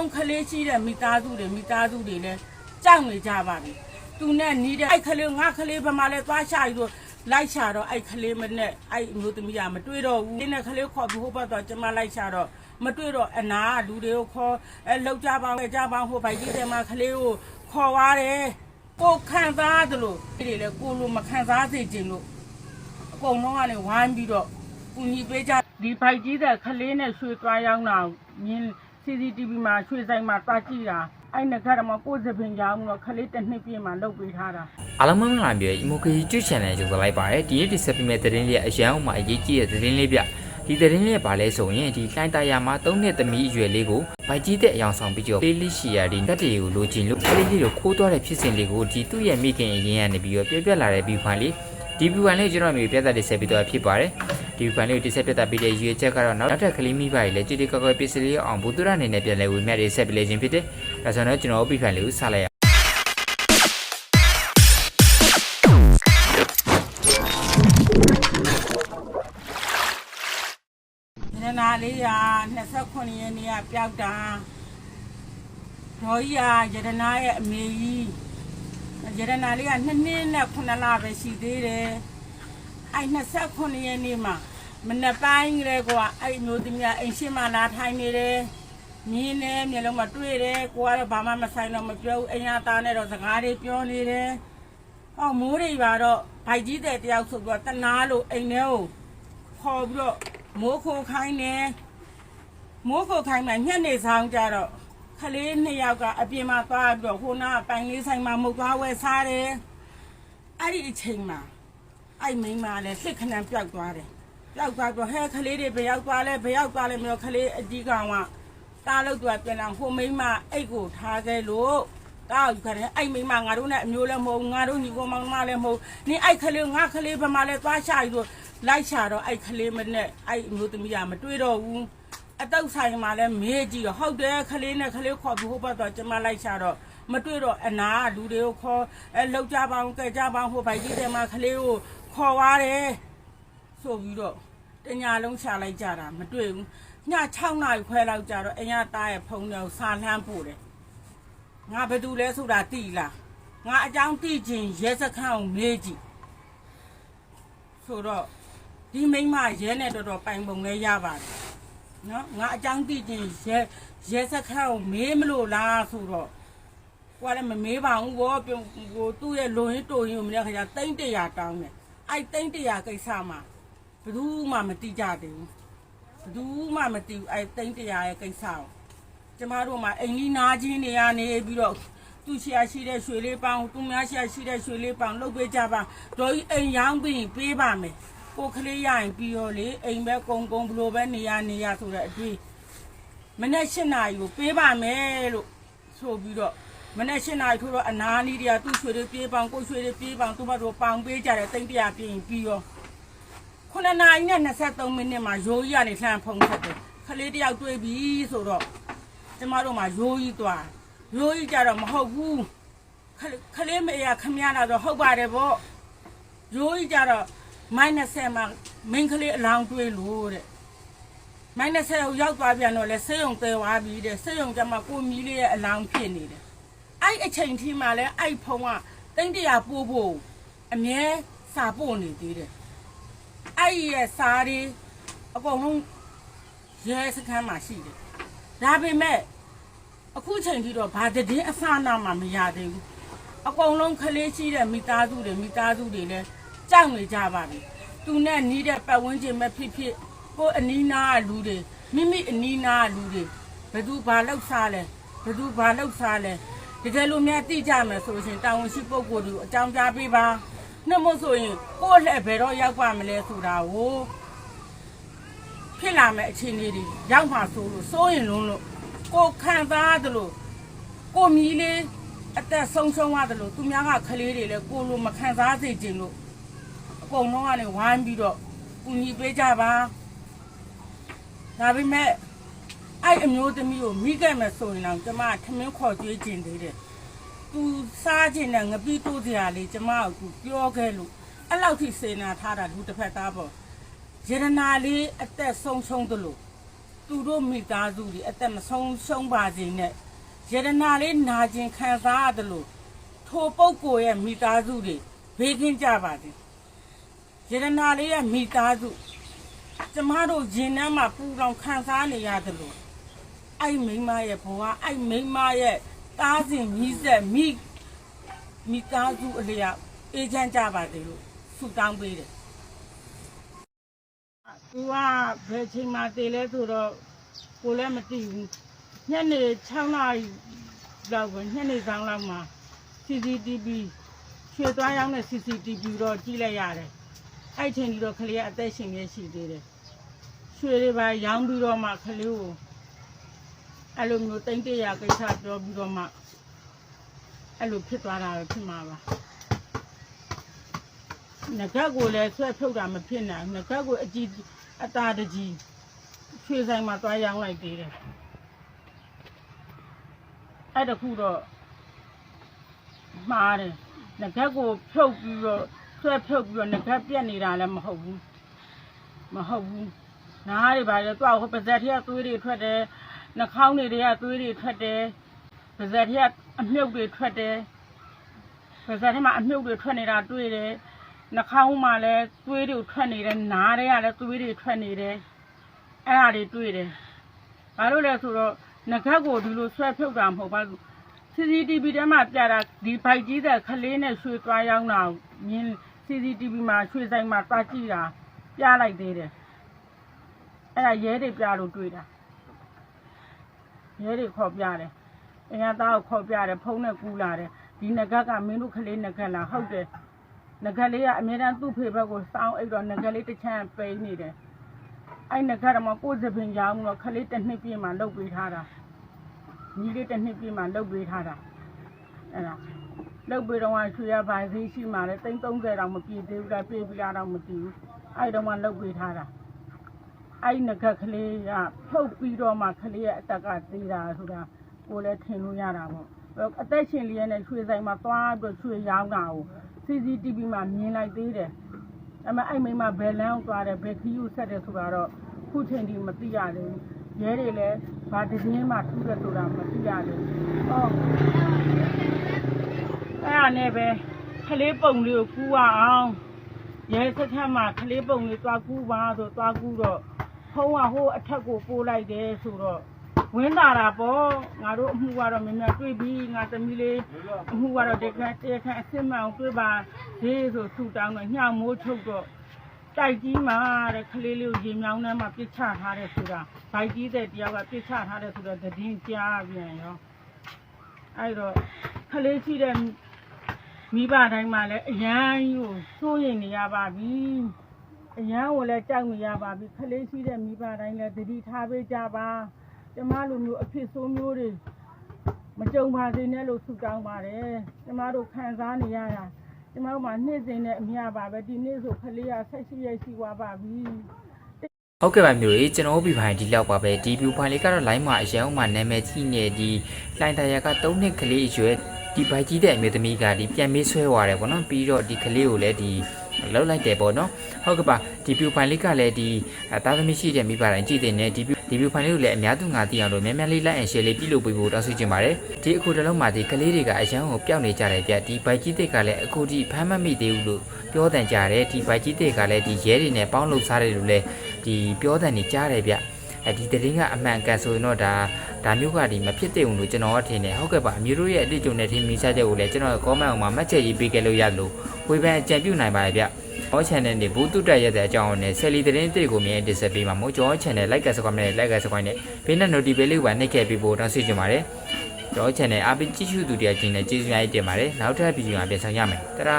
လုံးကလေးရှိတဲ့မိသားစုတွေမိသားစုတွေလည်းကြောက်နေကြပါပြီသူနဲ့နီးတဲ့အဲ့ကလေးငါကလေးဘယ်မှာလဲသွားရှာယူလို့လိုက်ရှာတော့အဲ့ကလေးမနဲ့အဲ့အမျိုးသမီးကမတွေ့တော့ဘူးဒီနဲ့ကလေးခေါ်ပြီးဟိုဘက်တော့ကျမလိုက်ရှာတော့မတွေ့တော့အနာကလူတွေကိုခေါ်အဲလောက်ကြပါပဲကြပါဟိုဘိုက်ကြီးတယ်မှာကလေးကိုခေါ်သွားတယ်ကိုခံစားတယ်လို့ဒီလေကိုလိုမခံစားစေချင်လို့အကုန်လုံးကနေဝိုင်းပြီးတော့ကူညီပေးကြဒီဖိုက်ကြီးတဲ့ခလေးနဲ့ရွှေသွားရောက်တာမြင် CCTV မှာရွှေဆိုင်မှာတာကြည့်တာအဲ့နကရမကိုယ်စပင်ကြောင်တော့ခလေးတစ်နှစ်ပြည့်မှာလုပ်ပေးထားတာအားလုံးမင်္ဂလာပြီဒီမိုကရေစီကျွတ် channel ကြိုဆိုလိုက်ပါတယ်ဒီနေ့ဒီဆက်ပြမဲ့သတင်းလေးအရန်အောင်မှာအရေးကြီးတဲ့သတင်းလေးပြဒီသတင်းလေးကဘာလဲဆိုရင်ဒီလိုင်းတာယာမှာ၃နှစ်သမီးအရွယ်လေးကိုဗိုက်ကြီးတဲ့အယောင်ဆောင်ပြီးတော့ပေးလိရှိရာဒီတက်တွေကိုလိုချင်လို့ကလေးလေးကိုခိုးသွားတဲ့ဖြစ်စဉ်လေးကိုဒီသူ့ရဲ့မိခင်အရင်ကနေပြီးတော့ပြပြလာတဲ့ဘီဖိုင်လေးဒီဘီဖိုင်လေးကျွန်တော်မျိုးပြသက်လေးဆက်ပြီးတော့ဖြစ်ပါတယ် ဒီဘီဖိုင်လေးကိုတိဆက်ပြသပေးတဲ့ရွေချက်ကတော့နောက်ထပ်ကလေးမိပါလေတိတိကောက်ကောက်ပစ္စည်းလေးအောင်ဘူသူရအနေနဲ့ပြန်လဲဝေမျှလေးဆက်ပေးလေခြင်းဖြစ်တယ်ဒါဆိုတော့ကျွန်တော်ဘီဖိုင်လေးကိုစလိုက်ရအောင်နန္နာလေးက29ရက်နေ့ကပျောက်တာဒေါ်ကြီးကယရနာရဲ့အမေကြီးယရနာလေးက2နှစ်နဲ့9လပဲရှိသေးတယ်အဲ့29ရက်နေ့မှာ မနေ့ပိုင်းကလေးကအဲ့အမျိုးသမီးကအိမ်ရှိမှလာထိုင်နေတယ်မြင်းနဲ့မျက်လုံးမတွေ့တယ်ကိုကတော့ဘာမှမဆိုင်တော့မပြောဘူးအိမ်ရသားနဲ့တော့စကားတွေပြောနေတယ်ဟောမိုးတွေပါတော့ဗိုက်ကြီးတဲ့တယောက်ဆိုတော့တနာလို့အိမ်ထဲကိုခေါ်ပြီးတော့မိုးခိုခိုင်းတယ်မိုးခိုခိုင်းမှညနေဆောင်ကြတော့ခလေးနှစ်ယောက်ကအပြင်မှာသွားပြီးတော့ဟိုနာကပိုင်လေးဆိုင်မှာမုတ်သွားဝဲစားတယ်အဲ့ဒီအချိန်မှာအဲ့မိန်းမလည်းစစ်ခဏပျောက်သွားတယ် ပျောက်သွားတော့ဟဲခလေးတွေဘယ်ရောက်သွားလဲဘယ်ရောက်သွားလဲမလို့ခလေးအကြီးကောင်ကတားလို့သူကပြန်လာဟိုမိန်းမအိတ်ကိုထားခဲ့လို့တောက်ခရဲအဲ့မိန်းမငါတို့နဲ့အမျိုးလည်းမဟုတ်ဘူးငါတို့ညီကိုမောင်မလည်းမဟုတ်နင်အဲ့ခလေးငါခလေးဘယ်မှာလဲသွားရှာယူလို့လိုက်ရှာတော့အဲ့ခလေးမနဲ့အဲ့အမျိုးသမီးကမတွေ့တော့ဘူးအတုတ်ဆိုင်မှာလည်းမေးကြည့်တော့ဟုတ်တယ်ခလေးနဲ့ခလေးခေါ်ပြီးဟိုဘက်တော့ကျမလိုက်ရှာတော့မတွေ့တော့အနာကလူတွေကိုခေါ်အဲလောက်ကြပါအောင်ကြဲကြပါအောင်ဟိုဘိုက်ကြီးတယ်မှာခလေးကိုခေါ်သွားတယ် ဆိုပြီးတော့တညာလုံးရှာလိုက်ကြတာမတွေ့ဘူးည6နာရီခွဲလောက်ကြတော့အညာသားရဲ့ဖုန်းထဲကိုစာလှမ်းပို့တယ်ငါဘာတူလဲဆိုတာသိလားငါအကြောင်းသိချင်းရဲစခန်းကိုမေးကြည့်ဆိုတော့ဒီမိန်းမရဲနဲ့တော်တော်ပိုင်ပုံလဲရပါတယ်နော်ငါအကြောင်းသိချင်းရဲရဲစခန်းကိုမေးမလို့လားဆိုတော့ကိုကလည်းမမေးပါဘူးဘောပြုံကိုသူ့ရဲ့လုံရင်းတိုရင်းကိုမနေ့ခါကျတိမ့်တရာတောင်းတယ်အဲ့တိမ့်တရာကိစ္စမှာ ဘယ်သူမှမတိကြသေးဘူးဘယ်သူမှမတိဘူးအဲ့တိမ့်တရာရဲ့ကိစ္စကိုကျမတို့မှာအိမ်ကြီးနာချင်းနေရနေပြီးတော့သူရှိရရှိတဲ့ရွှေလေးပေါင်းသူများရှိရရှိတဲ့ရွှေလေးပေါင်းလုပ်ပေးကြပါတော်ကြီးအိမ်ရောင်းပြီးပေးပါမယ်ကိုကလေးရရင်ပြီးရောလေအိမ်ပဲကုံကုံဘလို့ပဲနေရနေရဆိုတဲ့အတွေ့မနေ့၈နာရီကိုပေးပါမယ်လို့ဆိုပြီးတော့မနေ့၈နာရီထိုးတော့အနာနီးတွေကသူ့ရွှေလေးပြေးပေါင်းကိုရွှေလေးပြေးပေါင်းသူမတို့ပေါင်ပေးကြတယ်တိမ့်တရာပြင်းပြီးရော ခုနှစ်နာရီနဲ့23မိနစ်မှာရိုးကြီးကနေလှမ်းဖုံးဆက်တယ်ခလေးတယောက်တွေ့ပြီဆိုတော့ကျမတို့မှာရိုးကြီးသွားရိုးကြီးကြတော့မဟုတ်ဘူးခလေးခလေးမေရခမရလာတော့ဟုတ်ပါတယ်ဗောရိုးကြီးကြတော့မိုင်း20မှာမင်းကလေးအလောင်းတွေးလို့တဲ့မိုင်း20ကိုရောက်သွားပြန်တော့လဲဆေးရုံတဲသွားပြီတဲ့ဆေးရုံကျမှကိုမီလေးရဲ့အလောင်းဖြစ်နေတယ်အဲ့အချိန်ထိမှလဲအဲ့ဖုံးကတိမ့်တရာပို့ဖို့အမြဲစာပို့နေသေးတယ် အဲ့ဒီရဲ့စားတွေအကုန်လုံးရဲစခန်းမှာရှိတယ်။ဒါပေမဲ့အခုချိန်ထိတော့ဘာတည်င်းအစနာမှမရသေးဘူး။အကုန်လုံးကလေးရှိတဲ့မိသားစုတွေမိသားစုတွေလည်းကြောက်နေကြပါပြီ။သူနဲ့နီးတဲ့ပတ်ဝန်းကျင်မဲ့ဖြစ်ဖြစ်ကိုယ်အနီးနားကလူတွေမိမိအနီးနားကလူတွေဘယ်သူဘာလောက်စားလဲဘယ်သူဘာလောက်စားလဲတကယ်လို့များသိကြမယ်ဆိုရင်တာဝန်ရှိပုဂ္ဂိုလ်တွေကိုအကြောင်းကြားပေးပါ နှမို့ဆိုရင်ကိုယ့်လက်ဘယ်တော့ရောက်ပါမလဲဆိုတာကိုဖြစ်လာမယ့်အခြေအနေတွေရောက်မှဆိုလို့စိုးရင်လုံးလို့ကိုယ်ခံစားရတယ်လို့ကိုယ်မြည်လေးအသက်ဆုံးရှုံးရတယ်လို့သူများကခလေးတွေလည်းကိုယ်လိုမခံစားစေချင်လို့အကုန်လုံးကနေဝိုင်းပြီးတော့ကူညီပေးကြပါဒါပေမဲ့အဲ့အမျိုးသမီးကိုမိခဲ့မယ်ဆိုရင်တော့ကျမထမင်းခေါ်ကြွေးခြင်းသေးတယ် သူစားခြင်းနဲ့ငပိတိုးစရာလေးကျမကသူပြောခဲ့လို့အဲ့လောက်ထိစေနာထားတာလူတစ်ဖက်သားပေါ့ယရနာလေးအသက်ဆုံးရှုံးသလိုသူသူတို့မိသားစုတွေအသက်မဆုံးရှုံးပါစေနဲ့ယရနာလေးနာကျင်ခံစားရတယ်လို့ထိုပုဂ္ဂိုလ်ရဲ့မိသားစုတွေဘေးကင်းကြပါစေယရနာလေးရဲ့မိသားစုကျမတို့ရင်ထဲမှာပူလောင်ခံစားနေရတယ်လို့အဲ့မိန်းမရဲ့ဘဝအဲ့မိန်းမရဲ့ တားစဉ်မြည်ဆက်မိမိသားစုအလျောက်အေးချမ်းကြပါစေလို့ဆုတောင်းပေးတယ်သူကဘယ်ချိန်မှတည်လဲဆိုတော့ကိုလည်းမသိဘူးညနေ6နာရီလောက်ပဲညနေဆောင်လောက်မှာ CCTV ရွှေသွားရောက်တဲ့ CCTV တော့ကြည့်လိုက်ရတယ်အဲ့ချိန်ကြီးတော့ကလေးကအသက်ရှင်နေရှိသေးတယ်ရွှေတွေပါရောင်းပြီးတော့မှကလေးကို အဲ့လိုမျိုးတိမ့်တရာကိစ္စပြောပြီးတော့မှအဲ့လိုဖြစ်သွားတာပဲဖြစ်မှာပါငကက်ကိုလည်းဆွဲဖြုတ်တာမဖြစ်နိုင်ဘူးငကက်ကိုအကြည့်အตาတကြီးရွှေဆိုင်မှာတွားရောင်းလိုက်သေးတယ်အဲ့တခုတော့မှားတယ်ငကက်ကိုဖြုတ်ပြီးတော့ဆွဲဖြုတ်ပြီးတော့ငကက်ပြက်နေတာလည်းမဟုတ်ဘူးမဟုတ်ဘူးနားတွေပါလေတွားဟိုပါဇက်ထက်ကသွေးတွေထွက်တယ် နှာခေါင်းတွေတွေကသွေးတွေထွက်တယ်ပါဇက်ထက်ကအမြုပ်တွေထွက်တယ်ပါဇက်ထက်မှာအမြုပ်တွေထွက်နေတာတွေ့တယ်နှာခေါင်းမှာလည်းသွေးတွေထွက်နေတယ်နားတွေကလည်းသွေးတွေထွက်နေတယ်အဲ့ဒါတွေတွေ့တယ်ဘာလို့လဲဆိုတော့ငကက်ကိုဒီလိုဆွဲဖြုတ်တာမဟုတ်ပါဘူး CCTV ထဲမှာပြတာဒီဘိုက်ကြီးတဲ့ခလေးနဲ့ရွှေသွားရောက်တာကိုမြင် CCTV မှာရွှေဆိုင်မှာသွားကြည့်တာပြလိုက်သေးတယ်အဲ့ဒါရဲတွေပြလို့တွေ့တာ ရဲတွေခေါ်ပြတယ်အင်္ဂါသားကိုခေါ်ပြတယ်ဖုန်းနဲ့ကူလာတယ်ဒီငကက်ကမင်းတို့ခလေးငကက်လားဟုတ်တယ်ငကလေးကအမြဲတမ်းသူ့ဖေဘက်ကိုစောင်းအိတ်တော့ငကလေးတစ်ချမ်းပိန်နေတယ်။အဲ့ငကကတော့မကိုယ်စပင်ရောင်းတော့ခလေးတစ်နှစ်ပြည့်မှလုတ်ပေးထားတာ။ညီလေးတစ်နှစ်ပြည့်မှလုတ်ပေးထားတာ။အဲ့ဒါလုတ်ပေးတော့ရွှေရပါသေးရှိမှလည်းသိန်း30တောင်မပြည့်သေးဘူးလားပြည့်ပြီလားတော့မသိဘူး။အဲ့တော့မှလုတ်ပေးထားတာ။ အဲ့ငကကလေးကဖုတ်ပြီးတော့မှခလေးရဲ့အတက်ကသေးတာဆိုတာကိုလည်းထင်လို့ရတာပေါ့။အသက်ရှင်လေးနဲ့ရွှေဆိုင်မှာသွားပြီးရွှေရောင်းတာကို CCTV မှာမြင်လိုက်သေးတယ်။အမအဲ့မိန်းမဘယ်လမ်းကိုသွားတယ်ဘယ်ခီးကိုဆက်တယ်ဆိုတာတော့ခုချိန်ထိမသိရသေးဘူး။ရဲတွေလည်းဘာတည်င်းမှထူးတယ်ဆိုတာမသိရသေးဘူး။ဟောအဲ့ဒါနဲ့ပဲခလေးပုံလေးကိုကူးရအောင်ရဲစခန်းမှာခလေးပုံလေးသွားကူးပါဆိုသွားကူးတော့ ဖုံးကဟိုအထက်ကိုပို့လိုက်တယ်ဆိုတော့ဝင်းတာတာပေါ့ငါတို့အမှုကတော့မြင်မြင်တွေ့ပြီးငါသမီးလေးအမှုကတော့တကယ်တကယ်အစ်စ်မှန်အောင်တွေ့ပါသေးဆိုဆူတောင်းတော့ညမိုးထုတ်တော့တိုက်ကြီးမှာတဲ့ကလေးလေးကိုရေမြောင်းထဲမှာပြစ်ချထားတယ်ဆိုတာဘိုက်ကြီးတဲ့တယောက်ကပြစ်ချထားတယ်ဆိုတော့သတင်းကြားပြန်ရောအဲ့တော့ကလေးရှိတဲ့မိဘတိုင်းမှာလည်းအရန်ကြီးကိုစိုးရိမ်နေရပါပြီ အရန်ကိုလည်းကြောက်နေရပါပြီကလေးရှိတဲ့မိဘတိုင်းလည်းသတိထားပေးကြပါကျမလိုမျိုးအဖြစ်ဆိုးမျိုးတွေမကြုံပါစေနဲ့လို့ဆုတောင်းပါတယ်ကျမတို့ခံစားနေရတာကျမတို့မှာနေ့စဉ်နဲ့အမျှပါပဲဒီနေ့ဆိုခလေးကဆက်ရှိရရှိသွားပါပြီဟုတ်ကဲ့ပါမျိုးကြီးကျွန်တော်တို့ပြဖိုင်ဒီလောက်ပါပဲဒီ view file လေးကတော့ line မှာအရန်မှာနာမည်ကြီးနေဒီလိုင်တရာက3နှစ်ကလေးအရွယ်ဒီဘိုက်ကြီးတဲ့အမျိုးသမီးကဒီပြန်မေးဆွဲသွားတယ်ပေါ့နော်ပြီးတော့ဒီကလေးကိုလည်းဒီ လောက်လိုက်တယ်ပေါ့နော်ဟုတ်ကဲ့ပါဒီ view file လေးကလည်းဒီတာသမီရှိတဲ့မိဘတိုင်းကြည့်တဲ့နဲ့ဒီ view ဒီ view file လေးကိုလည်းအများသူငါသိအောင်လို့များများလေး like and share လေးပြုလုပ်ပေးဖို့တောင်းဆိုချင်ပါတယ်ဒီအခုတလုံးမှာဒီကလေးတွေကအရန်ကိုပျောက်နေကြတယ်ဗျဒီဘိုက်ကြီးတွေကလည်းအခုထိဖမ်းမမိသေးဘူးလို့ပြောတန်ကြတယ်ဒီဘိုက်ကြီးတွေကလည်းဒီရဲတွေနဲ့ပေါင်းလုပ်စားတယ်လို့လည်းဒီပြောတဲ့နေကြားတယ်ဗျအဲဒီတရင်ကအမှန်ကန်ဆိုရင်တော့ဒါ ဒါမျိုးကဒီမဖြစ်သေးဘူးလို့ကျွန်တော်ကထင်တယ်ဟုတ်ကဲ့ပါအမျိုးတို့ရဲ့အတွေ့အကြုံနဲ့ထင်မိစားချက်ကိုလည်းကျွန်တော်ရဲ့ comment အောက်မှာမှတ်ချက်ရေးပေးခဲ့လို့ရလို့ဝေဖန်အကြံပြုနိုင်ပါတယ်ဗျဟော channel နေဘူးတုတက်ရတဲ့အကြောင်းနဲ့ဆယ်လီတရင်တစ်ကိုမြင်တင်ဆက်ပေးမှာမို့ကျွန်တော် channel like ကစကွန်နဲ့ like ကစကွန်နဲ့ဘေးနဲ့ notification လေးကိုပါနှိပ်ခဲ့ပေးဖို့တောင်းဆိုချင်ပါတယ်ကျွန်တော် channel အားပေးကြည့်ရှုသူတွေအချင်းနဲ့ကျေးဇူးများတင်ပါတယ်နောက်ထပ်ဗီဒီယိုမှာပြန်ဆောင်ရမယ်တရာ